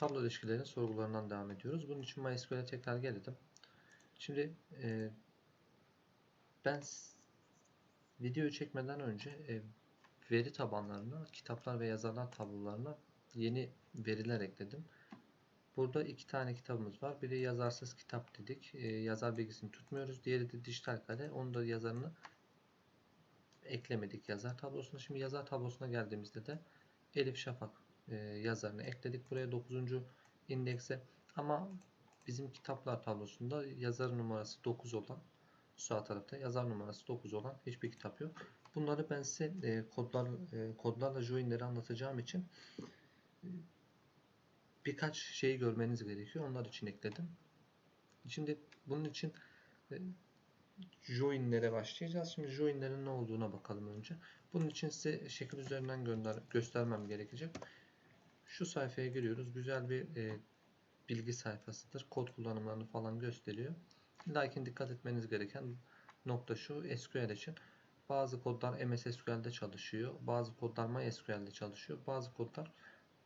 tablo ilişkilerinin sorgularından devam ediyoruz. Bunun için MySQL'e tekrar geldim. Şimdi e, ben videoyu çekmeden önce e, veri tabanlarına, kitaplar ve yazarlar tablolarına yeni veriler ekledim. Burada iki tane kitabımız var. Biri yazarsız kitap dedik. E, yazar bilgisini tutmuyoruz. Diğeri de dijital kale. Onun da yazarını eklemedik yazar tablosuna. Şimdi yazar tablosuna geldiğimizde de Elif Şafak e, yazarını ekledik buraya 9. indekse. Ama bizim kitaplar tablosunda yazar numarası 9 olan sağ tarafta yazar numarası 9 olan hiçbir kitap yok. Bunları ben size e, kodlar e, kodlarla joinleri anlatacağım için e, birkaç şeyi görmeniz gerekiyor. Onlar için ekledim. Şimdi bunun için e, joinlere başlayacağız. Şimdi joinlerin ne olduğuna bakalım önce. Bunun için size şekil üzerinden gönder göstermem gerekecek. Şu sayfaya giriyoruz. Güzel bir e, bilgi sayfasıdır. Kod kullanımlarını falan gösteriyor. Lakin dikkat etmeniz gereken nokta şu SQL için. Bazı kodlar MS SQL'de çalışıyor. Bazı kodlar MySQL'de çalışıyor. Bazı kodlar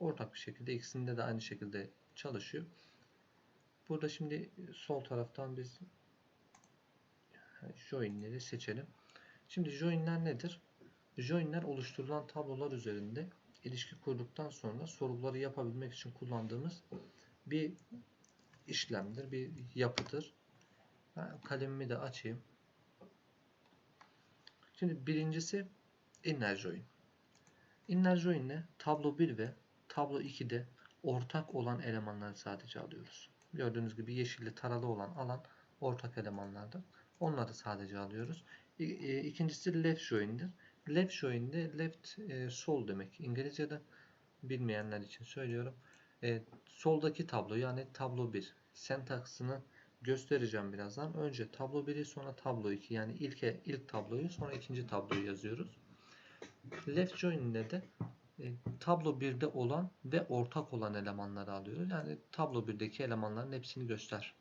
ortak bir şekilde ikisinde de aynı şekilde çalışıyor. Burada şimdi sol taraftan biz joinleri seçelim. Şimdi joinler nedir? Joinler oluşturulan tablolar üzerinde ilişki kurduktan sonra sorguları yapabilmek için kullandığımız bir işlemdir, bir yapıdır. Ben kalemimi de açayım. Şimdi birincisi inner join. Inner join ne? Tablo 1 ve tablo 2'de ortak olan elemanları sadece alıyoruz. Gördüğünüz gibi yeşilli taralı olan alan ortak elemanlardır. Onları sadece alıyoruz. E, İkincisi left join'dir. Left join de left e, sol demek. İngilizce'de bilmeyenler için söylüyorum. E, soldaki tablo yani tablo 1 sentaksını göstereceğim birazdan. Önce tablo 1'i sonra tablo 2 yani ilk ilk tabloyu sonra ikinci tabloyu yazıyoruz. Left join'de de e, tablo 1'de olan ve ortak olan elemanları alıyoruz. Yani tablo 1'deki elemanların hepsini göster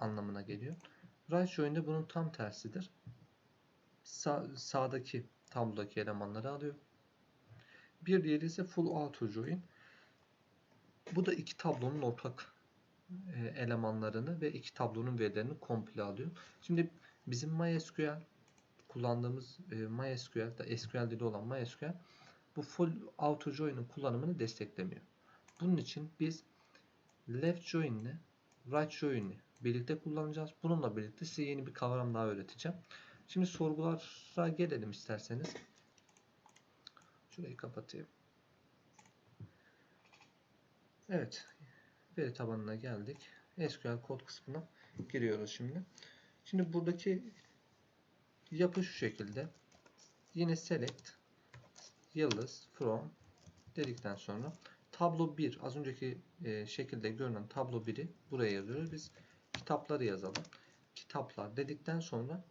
anlamına geliyor. Right join de bunun tam tersidir. Sağ, sağdaki tablodaki elemanları alıyor. Bir diğeri ise full auto join. Bu da iki tablonun ortak e, elemanlarını ve iki tablonun verilerini komple alıyor. Şimdi bizim MySQL kullandığımız e, MySQL da SQL dili olan MySQL bu full auto join'in kullanımını desteklemiyor. Bunun için biz left join ile right join'i birlikte kullanacağız. Bununla birlikte size yeni bir kavram daha öğreteceğim. Şimdi sorgulara gelelim isterseniz. Şurayı kapatayım. Evet. Veri tabanına geldik. SQL kod kısmına giriyoruz şimdi. Şimdi buradaki yapı şu şekilde. Yine select yıldız from dedikten sonra tablo 1 az önceki e, şekilde görünen tablo 1'i buraya yazıyoruz. Biz kitapları yazalım. Kitaplar dedikten sonra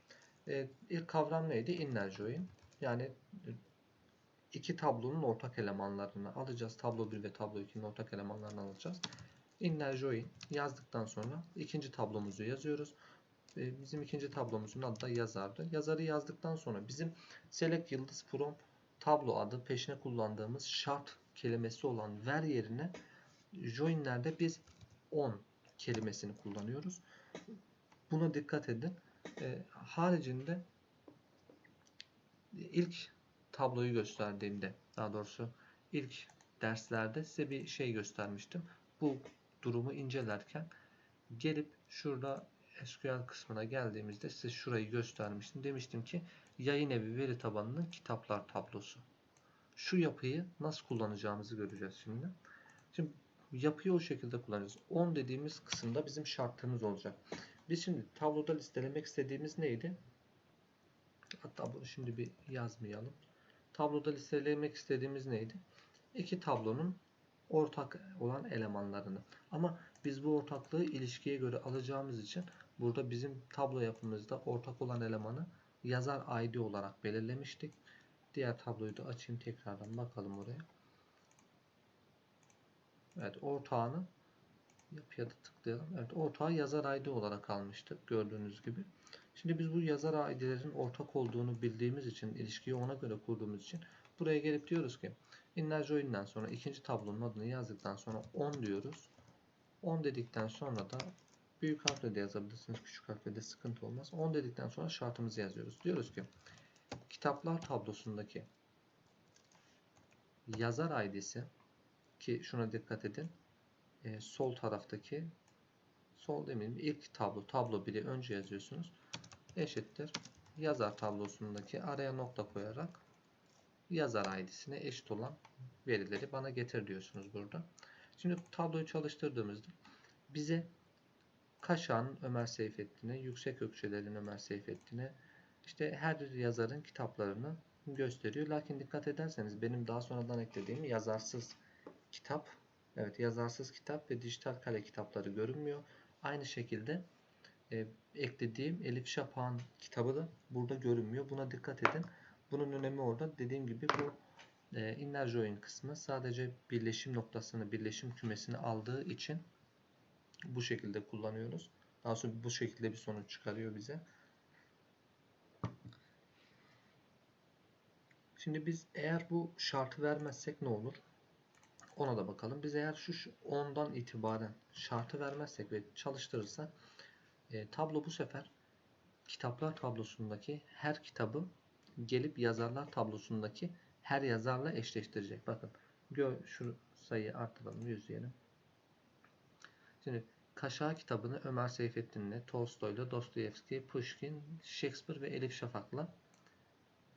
e, ilk kavram neydi? Inner join. Yani e, iki tablonun ortak elemanlarını alacağız. Tablo 1 ve tablo 2'nin ortak elemanlarını alacağız. Inner join yazdıktan sonra ikinci tablomuzu yazıyoruz. E, Bizim ikinci tablomuzun adı da yazardı. Yazarı yazdıktan sonra bizim select yıldız from tablo adı peşine kullandığımız şart kelimesi olan ver yerine joinlerde biz on kelimesini kullanıyoruz. Buna dikkat edin. E, haricinde ilk tabloyu gösterdiğimde daha doğrusu ilk derslerde size bir şey göstermiştim. Bu durumu incelerken gelip şurada SQL kısmına geldiğimizde size şurayı göstermiştim. Demiştim ki yayın evi veri tabanının kitaplar tablosu. Şu yapıyı nasıl kullanacağımızı göreceğiz şimdi. Şimdi yapıyı o şekilde kullanacağız. 10 dediğimiz kısımda bizim şartımız olacak. Biz şimdi tabloda listelemek istediğimiz neydi? Hatta bunu şimdi bir yazmayalım. Tabloda listelemek istediğimiz neydi? İki tablonun ortak olan elemanlarını. Ama biz bu ortaklığı ilişkiye göre alacağımız için burada bizim tablo yapımızda ortak olan elemanı yazar ID olarak belirlemiştik. Diğer tabloyu da açayım tekrardan bakalım oraya. Evet ortağını yapıya da tıklayalım. Evet ortağı yazar ID olarak almıştık gördüğünüz gibi. Şimdi biz bu yazar ID'lerin ortak olduğunu bildiğimiz için ilişkiyi ona göre kurduğumuz için buraya gelip diyoruz ki Inner join'den sonra ikinci tablonun adını yazdıktan sonra 10 diyoruz. 10 dedikten sonra da büyük harfle de yazabilirsiniz. Küçük harfle de sıkıntı olmaz. 10 dedikten sonra şartımızı yazıyoruz. Diyoruz ki kitaplar tablosundaki yazar ID'si ki şuna dikkat edin. E, sol taraftaki sol demeyeyim ilk tablo tablo 1'i önce yazıyorsunuz. Eşittir. Yazar tablosundaki araya nokta koyarak yazar ID'sine eşit olan verileri bana getir diyorsunuz burada. Şimdi tabloyu çalıştırdığımızda bize Kaşağı'nın Ömer Seyfettin'e, Yüksek Ökçeler'in Ömer Seyfettin'e, işte her yazarın kitaplarını gösteriyor. Lakin dikkat ederseniz benim daha sonradan eklediğim yazarsız kitap, evet yazarsız kitap ve dijital kale kitapları görünmüyor. Aynı şekilde e, eklediğim Elif Şafak'ın kitabı da burada görünmüyor. Buna dikkat edin. Bunun önemi orada. Dediğim gibi bu e, inner join kısmı sadece birleşim noktasını, birleşim kümesini aldığı için bu şekilde kullanıyoruz. Daha sonra bu şekilde bir sonuç çıkarıyor bize. Şimdi biz eğer bu şartı vermezsek ne olur? Ona da bakalım. Biz eğer şu 10'dan itibaren şartı vermezsek ve çalıştırırsak e, tablo bu sefer kitaplar tablosundaki her kitabı gelip yazarlar tablosundaki her yazarla eşleştirecek. Bakın gö şu sayıyı artıralım 100 diyelim. Şimdi Kaşağı kitabını Ömer Seyfettin'le, Tolstoy'la, Dostoyevski, Pushkin, Shakespeare ve Elif Şafak'la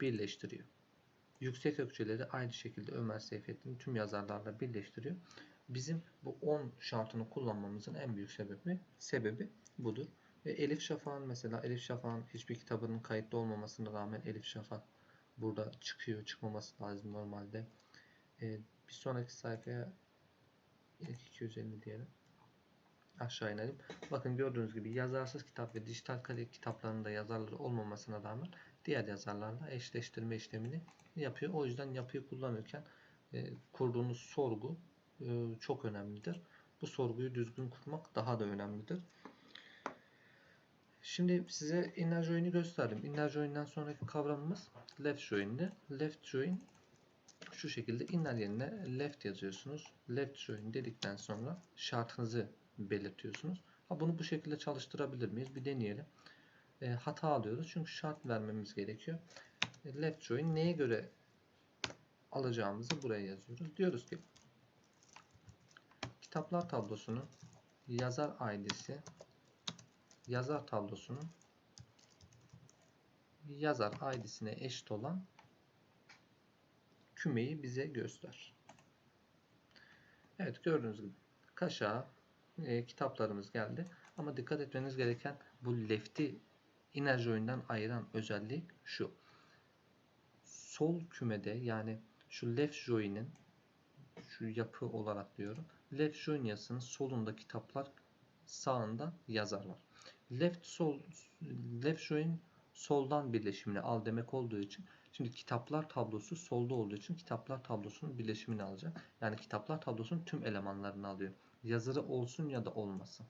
birleştiriyor. Yüksek ökçeleri aynı şekilde Ömer Seyfettin tüm yazarlarla birleştiriyor. Bizim bu 10 şartını kullanmamızın en büyük sebebi sebebi budur. Ve Elif Şafak'ın mesela Elif Şafak'ın hiçbir kitabının kayıtlı olmamasına rağmen Elif Şafak burada çıkıyor. Çıkmaması lazım normalde. Ee, bir sonraki sayfaya 250 diyelim aşağı inelim. Bakın gördüğünüz gibi yazarsız kitap ve dijital kale kitaplarında yazarları olmamasına rağmen diğer yazarlarla eşleştirme işlemini yapıyor. O yüzden yapıyı kullanırken e, kurduğunuz sorgu e, çok önemlidir. Bu sorguyu düzgün kurmak daha da önemlidir. Şimdi size inner join'i gösterdim. Inner join'den sonraki kavramımız left join'di. Left join şu şekilde inner yerine left yazıyorsunuz. Left join dedikten sonra şartınızı belirtiyorsunuz. Ha, bunu bu şekilde çalıştırabilir miyiz? Bir deneyelim. E, hata alıyoruz. Çünkü şart vermemiz gerekiyor. E, left join neye göre alacağımızı buraya yazıyoruz. Diyoruz ki kitaplar tablosunun yazar ID'si yazar tablosunun yazar ID'sine eşit olan kümeyi bize göster. Evet gördüğünüz gibi kaşağı e, kitaplarımız geldi. Ama dikkat etmeniz gereken bu left'i inner join'den ayıran özellik şu. Sol kümede yani şu left join'in şu yapı olarak diyorum. Left join yazısının solunda kitaplar sağında yazarlar. Left sol left join soldan birleşimini al demek olduğu için şimdi kitaplar tablosu solda olduğu için kitaplar tablosunun birleşimini alacak. Yani kitaplar tablosunun tüm elemanlarını alıyor yazarı olsun ya da olmasın.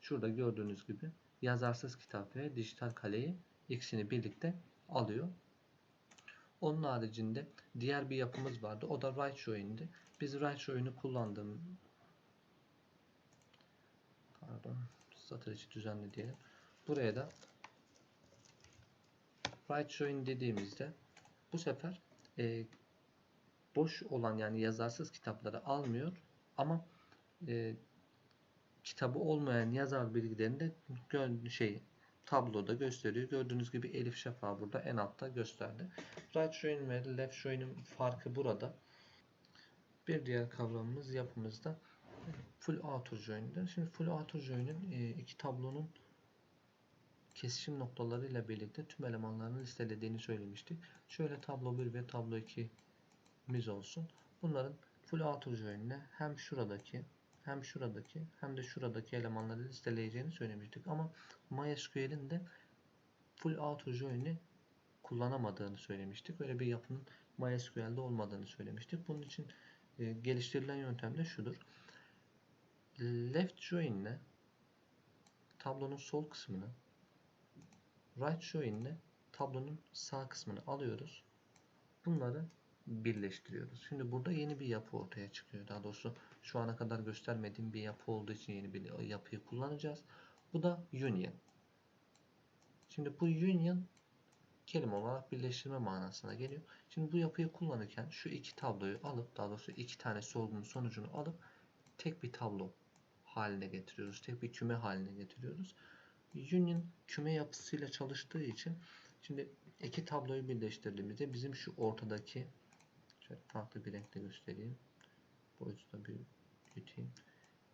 Şurada gördüğünüz gibi yazarsız kitap ve dijital kaleyi ikisini birlikte alıyor. Onun haricinde diğer bir yapımız vardı. O da right join'di. Biz right join'i kullandığım pardon satır içi düzenli diyelim. Buraya da right join dediğimizde bu sefer e, boş olan yani yazarsız kitapları almıyor ama e, kitabı olmayan yazar bilgilerini de şey tabloda gösteriyor. Gördüğünüz gibi Elif Şafak burada en altta gösterdi. Right join ve left join'in farkı burada. Bir diğer kavramımız yapımızda full outer join'dir. Şimdi full outer join'in e, iki tablonun kesişim noktalarıyla birlikte tüm elemanlarını listelediğini söylemiştik. Şöyle tablo 1 ve tablo 2 miz olsun. Bunların full outer join'ine hem şuradaki hem şuradaki hem de şuradaki elemanları listeleyeceğini söylemiştik. Ama MySQL'in de full auto join'i kullanamadığını söylemiştik. Öyle bir yapının MySQL'de olmadığını söylemiştik. Bunun için e, geliştirilen yöntem de şudur. Left join ile tablonun sol kısmını right join ile tablonun sağ kısmını alıyoruz. Bunları birleştiriyoruz. Şimdi burada yeni bir yapı ortaya çıkıyor. Daha doğrusu şu ana kadar göstermediğim bir yapı olduğu için yeni bir yapıyı kullanacağız. Bu da union. Şimdi bu union kelime olarak birleştirme manasına geliyor. Şimdi bu yapıyı kullanırken şu iki tabloyu alıp daha doğrusu iki tane sorgunun sonucunu alıp tek bir tablo haline getiriyoruz. Tek bir küme haline getiriyoruz. Union küme yapısıyla çalıştığı için şimdi iki tabloyu birleştirdiğimizde bizim şu ortadaki şöyle farklı bir renkle göstereyim. Boyutu da bir büyüteyim.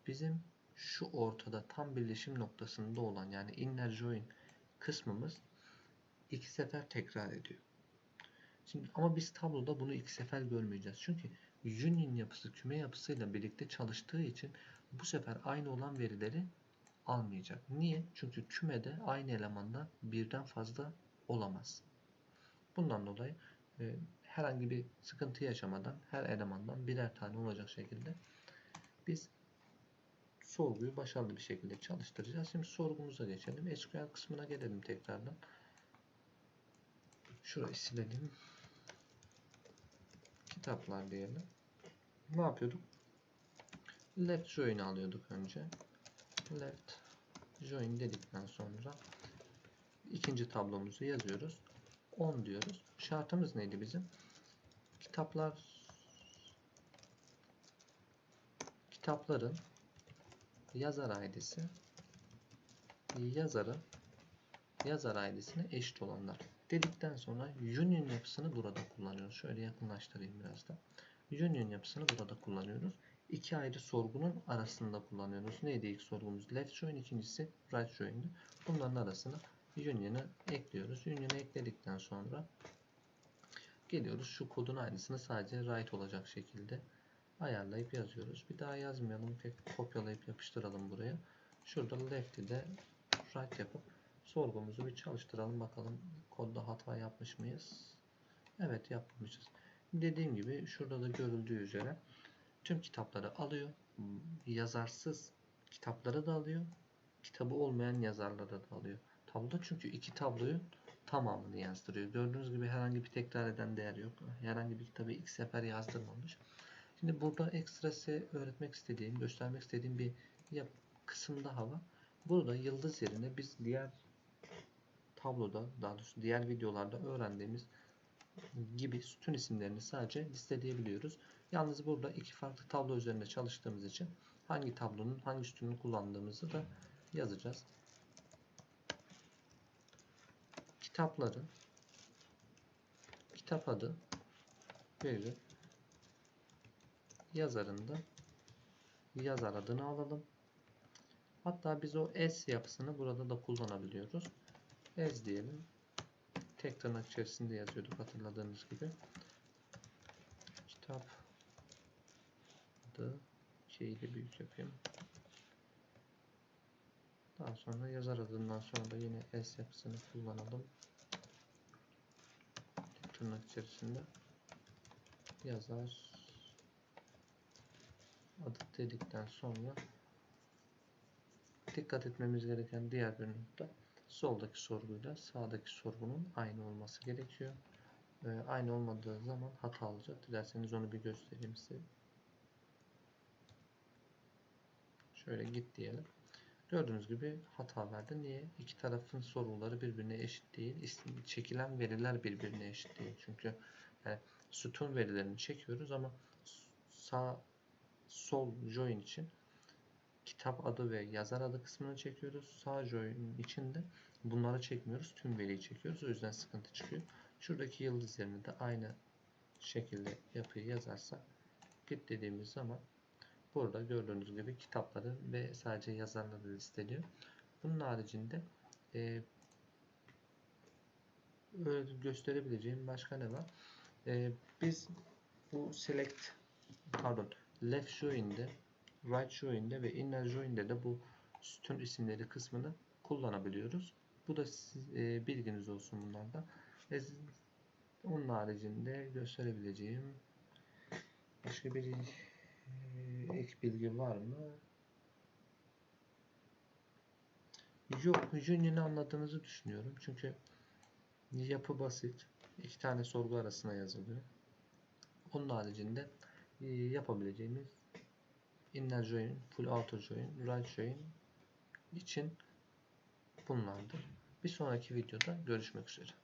Bizim şu ortada tam birleşim noktasında olan yani inner join kısmımız iki sefer tekrar ediyor. Şimdi ama biz tabloda bunu iki sefer görmeyeceğiz. Çünkü union yapısı küme yapısıyla birlikte çalıştığı için bu sefer aynı olan verileri almayacak. Niye? Çünkü kümede aynı elemanda birden fazla olamaz. Bundan dolayı e, herhangi bir sıkıntı yaşamadan her elemandan birer tane olacak şekilde biz sorguyu başarılı bir şekilde çalıştıracağız. Şimdi sorgumuza geçelim. SQL kısmına gelelim tekrardan. Şurayı silelim. Kitaplar diyelim. Ne yapıyorduk? Left join'i alıyorduk önce. Left join dedikten sonra ikinci tablomuzu yazıyoruz. 10 diyoruz. Şartımız neydi bizim? Kitaplar kitapların yazar ID'si yazarın yazar ID'sine eşit olanlar dedikten sonra union yapısını burada kullanıyoruz. Şöyle yakınlaştırayım biraz da. Union yapısını burada kullanıyoruz. İki ayrı sorgunun arasında kullanıyoruz. Neydi ilk sorgumuz? Left join, ikincisi right join'di. Bunların arasına union'ı ekliyoruz. Union'ı ekledikten sonra geliyoruz. Şu kodun aynısını sadece right olacak şekilde ayarlayıp yazıyoruz. Bir daha yazmayalım. Tek kopyalayıp yapıştıralım buraya. Şurada left'i de right yapıp sorgumuzu bir çalıştıralım bakalım kodda hata yapmış mıyız? Evet yapmışız. Dediğim gibi şurada da görüldüğü üzere tüm kitapları alıyor. Yazarsız kitapları da alıyor. Kitabı olmayan yazarları da alıyor. Tablo çünkü iki tabloyu tamamını yazdırıyor. Gördüğünüz gibi herhangi bir tekrar eden değer yok. Herhangi bir kitabı ilk sefer yazdırmamış. Şimdi burada ekstra öğretmek istediğim, göstermek istediğim bir yap kısım daha var. Burada yıldız yerine biz diğer tabloda, daha doğrusu diğer videolarda öğrendiğimiz gibi sütun isimlerini sadece listeleyebiliyoruz. Yalnız burada iki farklı tablo üzerinde çalıştığımız için hangi tablonun hangi sütununu kullandığımızı da yazacağız. Kitapların kitap adı verilir. Yazarında yazar adını alalım. Hatta biz o S yapısını burada da kullanabiliyoruz. S diyelim. Tek tırnak içerisinde yazıyorduk hatırladığınız gibi. Kitap adı şeyi de büyük yapayım. Daha sonra yazar adından sonra da yine S yapısını kullanalım. Tırnak içerisinde yazar adı dedikten sonra dikkat etmemiz gereken diğer bir nokta soldaki sorguyla sağdaki sorgunun aynı olması gerekiyor. Ee, aynı olmadığı zaman hata alacak. Dilerseniz onu bir göstereyim size. Şöyle git diyelim. Gördüğünüz gibi hata verdi. Niye? İki tarafın sorguları birbirine eşit değil. Çekilen veriler birbirine eşit değil. Çünkü yani sütun verilerini çekiyoruz ama sağ sol join için kitap adı ve yazar adı kısmını çekiyoruz. Sağ join için de bunları çekmiyoruz. Tüm veriyi çekiyoruz. O yüzden sıkıntı çıkıyor. Şuradaki yıldız yerine de aynı şekilde yapıyı yazarsak git dediğimiz zaman burada gördüğünüz gibi kitapları ve sadece yazarları listeliyor. Bunun haricinde e, gösterebileceğim başka ne var? E, biz bu select pardon left join'de right join'de ve inner join'de de bu sütun isimleri kısmını kullanabiliyoruz. Bu da siz, e, bilginiz olsun bunlarda. E, onun haricinde gösterebileceğim başka bir ek bilgi var mı? Yok. Union'i anladığınızı düşünüyorum. Çünkü yapı basit. iki tane sorgu arasına yazılıyor. Onun haricinde e, yapabileceğimiz inner join, full outer join, right join için bunlardır. Bir sonraki videoda görüşmek üzere.